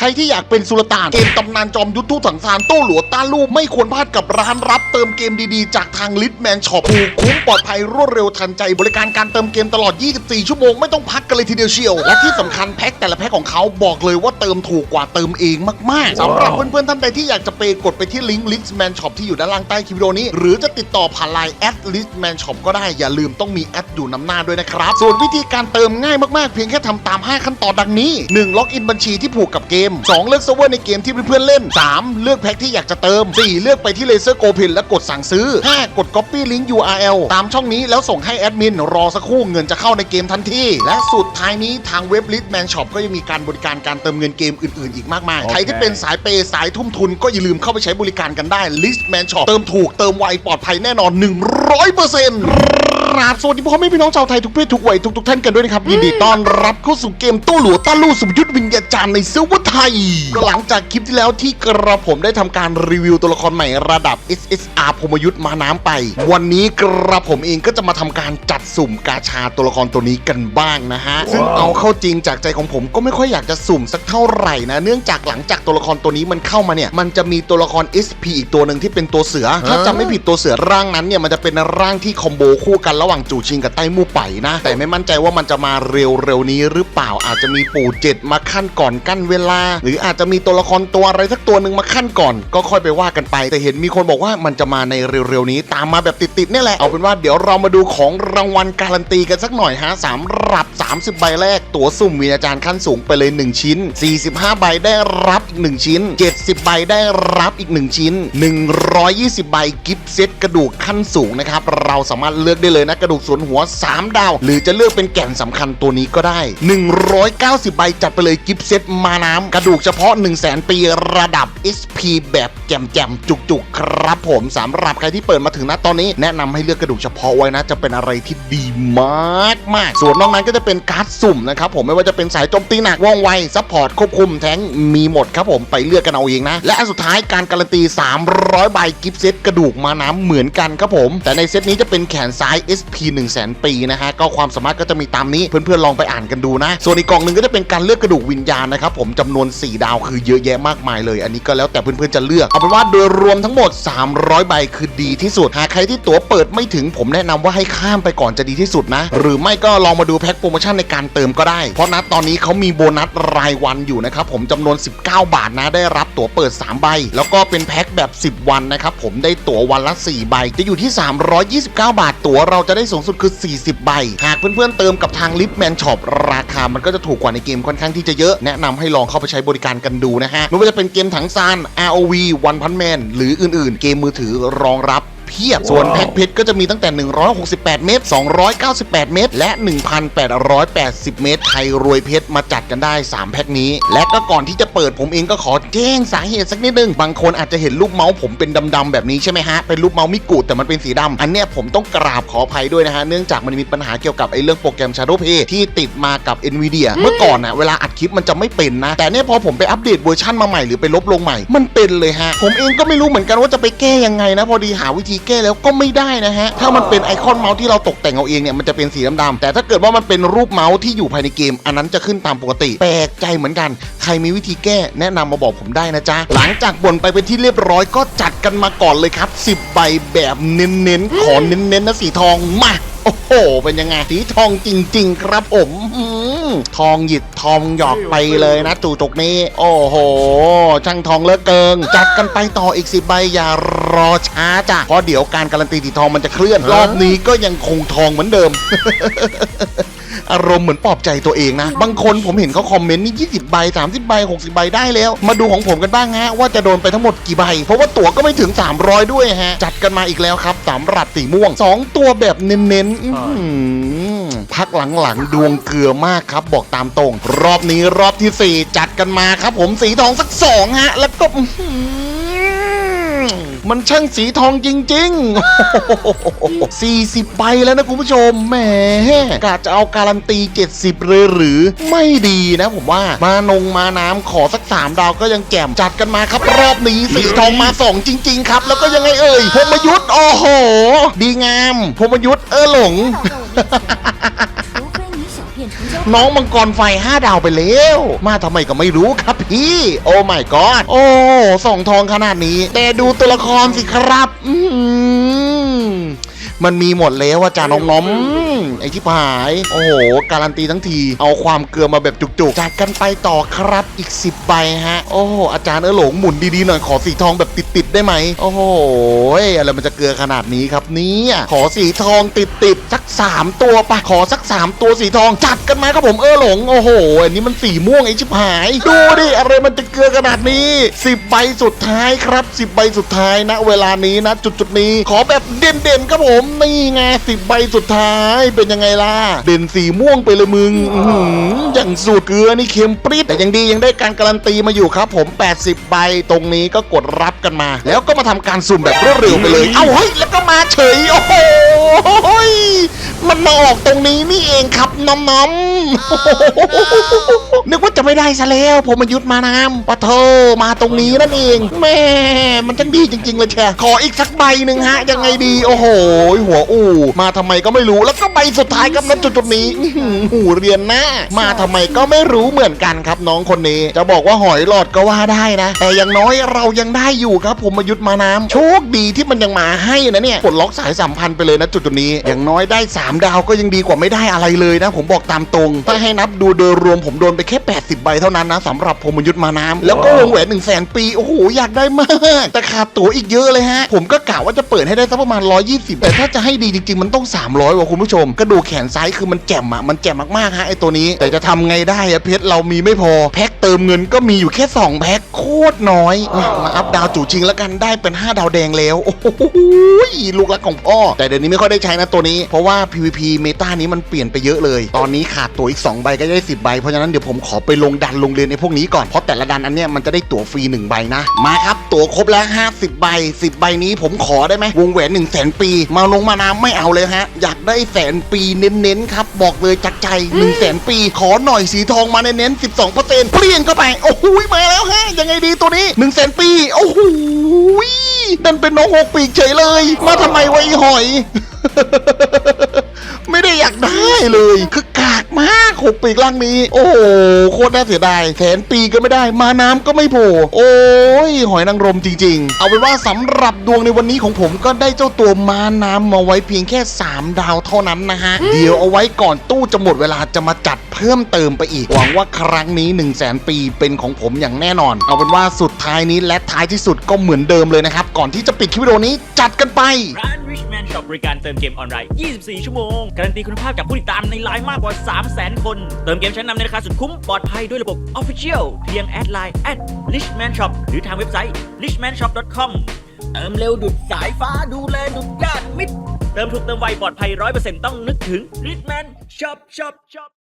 ใครที่อยากเป็นสุลต่านเกมตำนานจอมยุทธทุกสังสารโต้หลัวต้านลูกไม่ควรพลาดกับร้านรับเติมเกมดีๆ จากทางลิทแมนช็อปถูกคุ้มปลอดภัยรวดเร็วทันใจ บริการการเติมเกมตลอด 24 ชั่วโมงไม่ต้องพักกันเลยทีเดียวเชียว และที่สำคัญแพ็คแต่ละแพ็คของเขาบอกเลยว่าเติมถูกกว่าเติมเองมากๆสำหรับเพื่อนๆท่านใดที่อยากจะเปกดไปที่ลิงก์ลิทแมนช็อปที่อยู่ด้านล่างใต้คลิปวิดีโอนี้ หรือจะติดต่อผ่านไลน์แอดลิทแมนช็อปก็ได้อย่าลืมต้องมีแอดอยู่นำหน้าด้วยนะครับส่วนวิธีการเติมง่ายมากๆเพียงแค่ทำตาม 5 ขั้นตอนดังนี้ 1. ล็อกอินบัญชีที่ผูกกับเกม 2. เลือกเซิร์ฟเวอร์ในเกมที่เพื่อนๆเล่น 3. เลือกแพ็คที่อยากจะเติม 4. เลือกไปที่เลเซอร์โกเพนและกดสั่งซื้อ 5. กด Copy Link URL ตามช่องนี้แล้วส่งให้แอดมินรอสักครู่เงินจะเข้าในเกมทันทีและสุดท้ายนี้ทางเว็บลิทแมนช็อปก็ยังมีการบริการการเติมเงินเกมอื่นๆ อีกมากมายใครที่เป็นสายเปย์สายทุ่มทุนก็อย่าลืมเข้าไปใช้บริการกันได้ลิทแมนช็อปเติมถูกเติมไวปลอดภัยแน่นอน 100%ค รับสวัสดีพ่อแม่พี่น้องชาวไทยทุกเพศทุกวัยทุกๆท่านกันด้วยนะครับยินดีต้อนรับเข้าสู่เกมโต้หลัวต้าลู่สุบยุทธวิญญาจารย์ในซิลเวอร์ไทยก็หลังจากคลิปที่แล้วที่กระผมได้ทำการรีวิวตัวละครใหม่ระดับ SSR พรหมยุทธ์มาน้ำไป วันนี้กระผมเองก็จะมาทำการจัดสุ่มกาชาตัวละครตัวนี้กันบ้างนะฮะซึ่งเอาเข้าจริงจากใจของผมก็ไม่ค่อยอยากจะสุ่มสักเท่าไหร่นะ เนื่องจากหลังจากตัวละครตัวนี้มันเข้ามาเนี่ยมันจะมีตัวละคร SP อีกตัวหนึ่งที่เป็นตัวเสือ ถ้าจำไม่ผิดตัวเสือร่างนั้นเนี่ยมันจะเป็นร่างที่คอมโบคู่กันระหว่างจูชิงกับไต้มู่ไปนะ แต่ไม่มั่นใจว่ามันจะมาเร็วๆนี้หรือเปล่าอาจจะมีปู่เจ็ดมาขั้นก่อนกั้นเวลา หรืออาจจะมีตัวละครตัวอะไรสักตัวหนึ่งมาขั้นก่อน ก็ค่อยไปว่ากันไป แต่เห็นมีคนบอกว่ามันจะมาในเร็วๆนี้ตามมาแบบติดๆนี่แหละเอาเป็นว่าเดี๋ยวเรามาดูของรางวัลการันตีกันสักหน่อยฮะสำหรับ 30 ใบแรก ตั๋วสุ่มวิญญาจารย์ขั้นสูงไปเลย 1 ชิ้น 45 ใบได้รับ 1 ชิ้น 70 ใบได้รับอีก 1 ชิ้น 120 ใบกิฟต์เซตกระดูกขั้นสูงนะครับเราสามารถเลือกได้เลยนะกระดูกส่วนหัว 3 ดาว หรือจะเลือกเป็นแก่นสำคัญตัวนี้ก็ได้ 190 ใบจัดไปเลยกิฟต์เซตมาน้ำกระดูกเฉพาะ 1 0 0 0 0แปีระดับ SP แบบแจ่มๆ จุกๆ ครับผมสำหรับใครที่เปิดมาถึงณตอนนี้แนะนำให้เลือกกระดูกเฉพาะไว้นะ จะเป็นอะไรที่ดีมากมากๆส่วนนอกนั้นก็จะเป็นการ์ดสุ่มนะครับผมไม่ว่าจะเป็นสายโจมตีหนักว่องไวซัพพอร์ตควบคุมแทงมีหมดครับผมไปเลือกกันเอาเองนะ และอันสุดท้ายการการันตี 300 ใบกิฟต์เซตกระดูกมาน้ำเหมือนกันครับผม แต่ในเซตนี้จะเป็นแขนซ้าย SP 1 0 0 0 0 0 ปีนะฮะก็ความสามารถก็จะมีตามนี้เพื่อนๆลองไปอ่านกันดูนะ ส่วนอีกกล่องหนึ่งก็จะเป็นการเลือกกระดูกวิญญาณนะครับผมจำนวน 4 ดาวคือเยอะแยะมากมายเลย อันนี้ก็แล้วแต่เพื่อนๆจะเลือกเอาเป็นว่าโดยรวมทั้งหมด 300 ใบคือดีที่สุดหากใครที่ตั๋วเปิดไม่ถึงผมแนะนำว่าให้ข้ามไปก่อนจะดีที่สุดนะ หรือไม่ก็ลองมาดูแพ็คโปรโมชั่นในการเติมก็ได้ เพราะนัดตอนนี้เขามีโบนัสรายวันอยู่นะครับผมจำนวน 19 บาทนะได้รับตั๋วเปิด 3 ใบ แล้วก็เป็นแพ็คแบบ 10 วันนะครับผมได้ตั๋ววันละ 4 ใบจะอยู่ที่ 329 บาทตั๋วเราจะได้สูงสุดคือ 40 ใบ หากเพื่อนๆเติมกับทางลิฟแมนช็อปราคามันก็จะถูกกว่าในเกมค่อนข้างที่จะเยอะ แนะนำให้ลองเข้าไปใช้บริการกันดูนะฮะไม่ว่าจะเป็นเกมถังซาน ROV One Punch Man หรืออื่นๆ เกมมือถือรองรับ เพียบ ส่วนแพ็คเพชรก็จะมีตั้งแต่ 168 เมตร 298 เมตร และ 1,880 เมตรใครรวยเพชรมาจัดกันได้ 3 แพ็คนี้ และก็ก่อนที่จะเปิดผมเองก็ขอแจ้งสาเหตุสักนิดนึง บางคนอาจจะเห็นรูปเมาส์ผมเป็นดำๆแบบนี้ใช่ไหมฮะ เป็นรูปเมาส์มิกูดแต่มันเป็นสีดำอันเนี้ยผมต้องกราบขออภัยด้วยนะฮะ เนื่องจากมันมีปัญหาเกี่ยวกับไอ้เรื่องโปรแกรม Shadow Play ที่ติดมากับ Nvidia เมื่อก่อนน่ะเวลาอัดคลิปมันจะไม่เป็นนะ แต่เนี่ยพอผมไปอัปเดตเวอร์ชันมาใหม่หรือไปลบลงใหม่ มันเป็นเลยฮะ ผมเองก็ไม่รู้เหมือนกันว่าจะไปแก้ยังไงนะ พอดีหาวิธีแก้แล้วก็ไม่ได้นะฮะ ถ้ามันเป็นไอคอนเมาส์ที่เราตกแต่งเอาเองเนี่ยมันจะเป็นสีดำๆแต่ถ้าเกิดว่ามันเป็นรูปเมาส์ที่อยู่ภายในเกม อันนั้นจะขึ้นตามปกติ แปลกใจเหมือนกัน ใครมีวิธีแก้แนะนำมาบอกผมได้นะจ๊ะ หลังจากบ่นไปเป็นที่เรียบร้อยก็จัดกันมาก่อนเลยครับ 10 ใบแบบเน้นๆ ขอเน้นๆนะสีทองมา โอ้โห เป็นยังไงสีทองจริง ๆ ครับผมอืม ทองหยิบทองหยอกไปเลยนะจู่ตกนี้ โอ้โห ช่างทองเลิกเกิง จัดกันไปต่ออีกสิบใบอย่ารอช้าจ้ะเพราะเดี๋ยวการการันตีสีทองมันจะเคลื่อน รอบนี้ก็ยังคงทองเหมือนเดิมอารมณ์เหมือนปลอบใจตัวเองนะ บางคนผมเห็นเขาคอมเมนต์นี่20 ใบ 30 ใบ 60 ใบได้แล้ว มาดูของผมกันบ้างฮะ ว่าจะโดนไปทั้งหมดกี่ใบ เพราะว่าตั๋วก็ไม่ถึง 300 ด้วยฮะ จัดกันมาอีกแล้วครับสำหรับสีม่วง 2 ตัวแบบเน้นๆอื้อหือ พักหลังๆ ดวงเกลือมากครับ บอกตามตรง รอบนี้รอบที่ 4 จัดกันมาครับ ผมสีทองสักสองฮะ แล้วก็มันช่างสีทองจริง ๆ 40ใบแล้วนะคุณผู้ชม แหมกาจะเอาการันตี 70 เลยหรือ ไม่ดีนะผมว่า มานงมาน้ำขอสัก 3 ดาวก็ยังแกมจัดกันมาครับ รอบนี้สีทองมา 2 จริง ๆ ครับ แล้วก็ยังไงเอ่ยพมยุทธ์โอ้โห ดีงามพมยุทธ์เออหลง น้องมังกรไฟห้าดาวไปแล้ว มาทำไมก็ไม่รู้ครับพี่ โอ้ไม่กอดโอ้ส่องทองขนาดนี้ แต่ดูตัวละครสิครับ อืมมันมีหมดแล้วอาจารย์น้อง ไอ้ที่ผาย โอ้โห การันตีทั้งที เอาความเกลือมาแบบจุกๆ จัดกันไปต่อครับอีก 10ใบฮะ โอ้โห อาจารย์เออหลงหมุนดีๆหน่อยขอสีทองแบบติดๆได้ไหม โอ้โหอะไรมันจะเกลือขนาดนี้ครับเนี่ยขอสีทองติดๆสัก 3 ตัวปะขอสัก 3 ตัวสีทองจัดกันไหมครับผมเออหลงโอ้โหอันนี้มันสีม่วงไอชิบหาย ดูดิอะไรมันจะเกลือขนาดนี้ 10ใบสุดท้ายครับ 10ใบสุดท้ายนะ เวลานี้นะ จุดๆนี้ขอแบบเด่นๆครับผมนี่ไง10ใบสุดท้ายเป็นยังไงล่ะ เด่นสีม่วงไปเลยมึงอื้อหืออย่างสูตรเกลือนี่เค็มปริ๊ดแต่ยังดียังได้การการันตีมาอยู่ครับผม 80 ใบตรงนี้ก็กดรับกันมา แล้วก็มาทำการสุ่มแบบรวดเร็วไปเลย เอ้าเฮ้ยแล้วก็มาเฉยโอ้โห มันมาออกตรงนี้นี่เองครับน้องๆนึกว่าจะไม่ได้ซะแล้ว ผมมายุดมาน้ำปะเธอมาตรงนี้นั่นเองแม่มันจังดีจริง ๆ เลยแช่ขออีกสักใบหนึ่งฮะ ยังไงดี โอ้โห หัวอู่มาทำไมก็ไม่รู้แล้วก็ใบสุดท้ายครับณจุดๆนี้อื้อหือหูเรียนหน้ามาทำไมก็ไม่รู้เหมือนกันครับน้องคนนี้ จะบอกว่าหอยหลอดก็ว่าได้นะ แต่อย่างน้อยเรายังได้อยู่ครับ ผมมายุดมาน้ำโชคดีที่มันยังมาให้นะเนี่ยปลดล็อกสายสัมพันธ์ไปเลยนะจุดๆนี้อย่างน้อยได้ 3ดาวก็ยังดีกว่าไม่ได้อะไรเลยนะ ผมบอกตามตรง ถ้าให้นับดูโดยรวมผมโดนไปแค่ 80 ใบเท่านั้นนะสำหรับผมมยุดมาน้ำแล้วก็วงแหวน1 0 0 0 0แสนปี โอ้โห อยากได้มาก แต่ขาดตั๋วอีกเยอะเลยฮะ ผมก็กะว่าจะเปิดให้ได้สักประมาณ 120 แต่ถ้าจะให้ดีจริง ๆ มันต้อง 300 ว่ะคุณผู้ชม กระดูกแขนซ้ายคือมันแจ่มอะมันแจ่มมากๆฮะไอตัวนี้ แต่จะทำไงได้อะเพชรเรามีไม่พอแพ็คเติมเงินก็มีอยู่แค่ 2 แพ็คโคตรน้อยมาอัพดาวจู่จริงแล้วกันได้เป็น 5 ดาวแดงแล้วโอ้โหลูกรักของพ่อแต่เดี๋ยวนี้ไม่ค่อยได้ใช้นะตัวนี้เพราะว่า PVP เมตานี้มันเปลี่ยนไปเยอะเลย ตอนนี้ขาดตั๋วอีก 2 ใบก็ได้ 10 ใบ เพราะฉะนั้นเดี๋ยวผมขอไปลงดันลงเรียนในพวกนี้ก่อน เพราะแต่ละดันอันเนี้ยมันจะได้ตั๋วฟรี 1 ใบนะ มาครับ ตั๋วครบแล้ว 50 ใบ 10 ใบนี้ผมขอได้ไหมวงแหวน1 0 0 0 0แสนปี มาลงมาน้ำไม่เอาเลยฮะ อยากได้แสนปีเน้นๆครับ บอกเลยจากใจ1 0 0 0 0แสนปี ขอหน่อยสีทองมาเน้นๆ12%เปลี่ยนเข้าไป โอ้โหมาแล้วฮะ ยังไงดีตัวนี้1 0 0 0 0แสนปี โอ้โหดันเป็นน้องหกปีกเฉยเลย มาทำไมวะไอ้หอย ไม่ได้อยากได้เลย คือกากมากหกปีกล่างนี้ โอ้โหโคตรน่าเสียดายแสนปีก็ไม่ได้ มาน้ำก็ไม่โผล่โอ้ยหอยนางรมจริง ๆ เอาเป็นว่าสำหรับดวงในวันนี้ของผมก็ได้เจ้าตัวมาน้ำมาไว้เพียงแค่ 3 ดาวเท่านั้นนะฮะ เดี๋ยวเอาไว้ก่อนตู้จะหมดเวลาจะมาจัดเพิ่มเติมไปอีก หวังว่าครั้งนี้1 0 0 0 0แสนปีเป็นของผมอย่างแน่นอน เอาเป็นว่าสุดท้ายนี้และท้ายที่สุดก็เหมือนเดิมเลยนะครับ ก่อนที่จะปิดคลิปวิดีโอนี้จัดกันไป บริการเติมเกมออนไลน์ 24 ชั่วโมง การันตีคุณภาพจากผู้ติดตามในไลน์มากกว่า 300,000 คน เติมเกมชั้นนำในราคาสุดคุ้ม ปลอดภัยด้วยระบบ Official เพียงแอดไลน์ at Richman Shop หรือทางเว็บไซต์ richmanshop.com เติมเร็วดุดสายฟ้าดูแลดุดญาติมิตร เติมถูกเติมไวปลอดภัย 100%ต้องนึกถึง Richman Shop Shop Shop